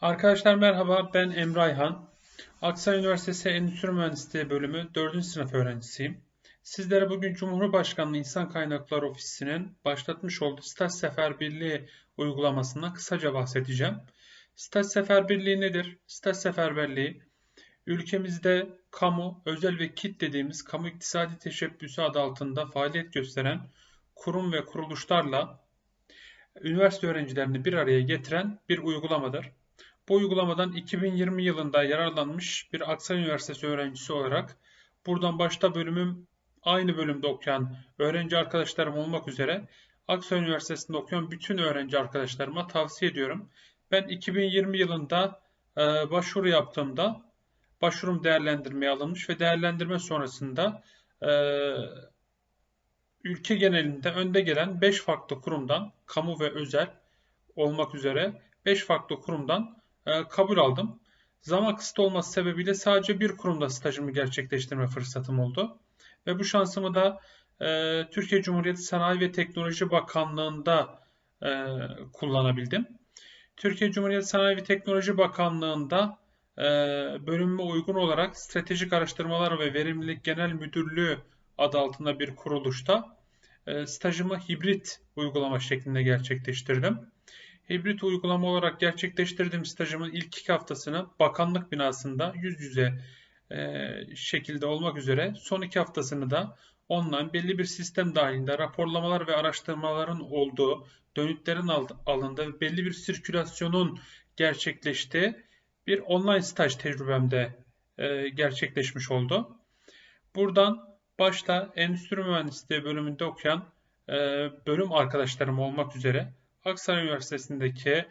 Arkadaşlar merhaba, ben Emre Ayhan. Aksaray Üniversitesi Endüstri Mühendisliği bölümü 4. sınıf öğrencisiyim. Sizlere bugün Cumhurbaşkanlığı İnsan Kaynakları Ofisi'nin başlatmış olduğu Staj Seferberliği uygulamasından kısaca bahsedeceğim. Staj Seferberliği nedir? Staj Seferberliği, ülkemizde kamu, özel ve kit dediğimiz kamu iktisadi teşebbüsü adı altında faaliyet gösteren kurum ve kuruluşlarla üniversite öğrencilerini bir araya getiren bir uygulamadır. Bu uygulamadan 2020 yılında yararlanmış bir Aksaray Üniversitesi öğrencisi olarak buradan başta bölümüm aynı bölümde okuyan öğrenci arkadaşlarım olmak üzere Aksaray Üniversitesi'nde okuyan bütün öğrenci arkadaşlarıma tavsiye ediyorum. Ben 2020 yılında e, başvuru yaptığımda başvurum değerlendirmeye alınmış ve değerlendirme sonrasında e, ülke genelinde önde gelen 5 farklı kurumdan, kamu ve özel olmak üzere 5 farklı kurumdan kabul aldım. Zaman kısıtlı olması sebebiyle sadece bir kurumda stajımı gerçekleştirme fırsatım oldu. Ve bu şansımı da e, Türkiye Cumhuriyeti Sanayi ve Teknoloji Bakanlığı'nda e, kullanabildim. Türkiye Cumhuriyeti Sanayi ve Teknoloji Bakanlığı'nda e, bölümüme uygun olarak Stratejik Araştırmalar ve Verimlilik Genel Müdürlüğü adı altında bir kuruluşta e, stajımı hibrit uygulama şeklinde gerçekleştirdim. Hibrit uygulama olarak gerçekleştirdiğim stajımın ilk iki haftasını bakanlık binasında yüz yüze e, şekilde olmak üzere son iki haftasını da online belli bir sistem dahilinde raporlamalar ve araştırmaların olduğu, dönütlerin alındığı belli bir sirkülasyonun gerçekleştiği bir online staj tecrübemde e, gerçekleşmiş oldu. Buradan başta Endüstri Mühendisliği bölümünde okuyan e, bölüm arkadaşlarım olmak üzere Aksaray Üniversitesi'ndeki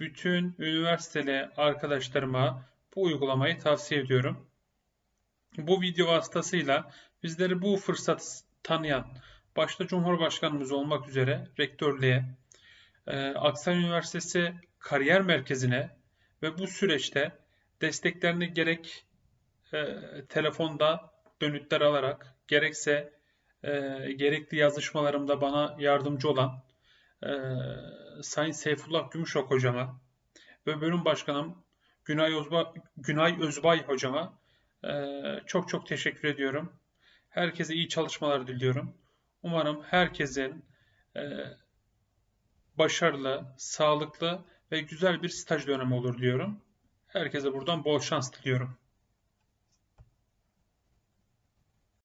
bütün üniversiteli arkadaşlarıma bu uygulamayı tavsiye ediyorum. Bu video vasıtasıyla bizleri bu fırsatı tanıyan, başta Cumhurbaşkanımız olmak üzere rektörlüğe, e, Aksaray Üniversitesi Kariyer Merkezi'ne ve bu süreçte desteklerini gerek e, telefonda dönütler alarak, gerekse e, gerekli yazışmalarımda bana yardımcı olan e, Sayın Seyfullah Gümüşok hocama ve bölüm başkanım Günay, Özba, Günay Özbay hocama e, çok çok teşekkür ediyorum. Herkese iyi çalışmalar diliyorum. Umarım herkesin e, başarılı, sağlıklı ve güzel bir staj dönemi olur diyorum. Herkese buradan bol şans diliyorum.